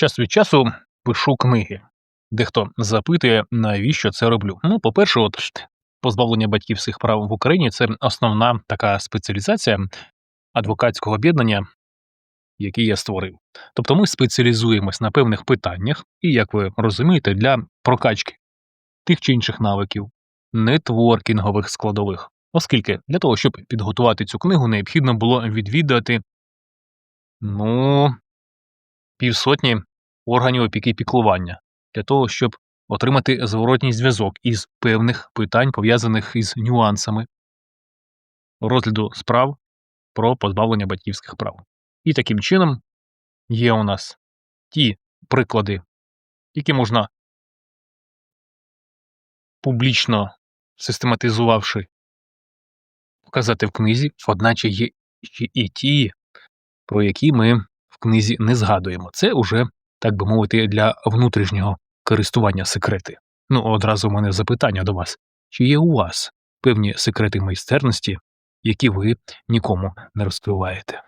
Час від часу пишу книги. Дехто запитує, навіщо це роблю. Ну, по-перше, от позбавлення батьківських прав в Україні це основна така спеціалізація адвокатського об'єднання, який я створив. Тобто ми спеціалізуємось на певних питаннях, і, як ви розумієте, для прокачки тих чи інших навиків, нетворкінгових складових. Оскільки для того, щоб підготувати цю книгу, необхідно було відвідати ну, півсотні органів опіки і піклування для того, щоб отримати зворотній зв'язок із певних питань, пов'язаних із нюансами розгляду справ про позбавлення батьківських прав. І таким чином є у нас ті приклади, які можна публічно систематизувавши, показати в книзі, одначе є ще і ті, про які ми в книзі не згадуємо. Це уже, так би мовити, для внутрішнього користування секрети. Ну, одразу в мене запитання до вас: чи є у вас певні секрети майстерності, які ви нікому не розкриваєте?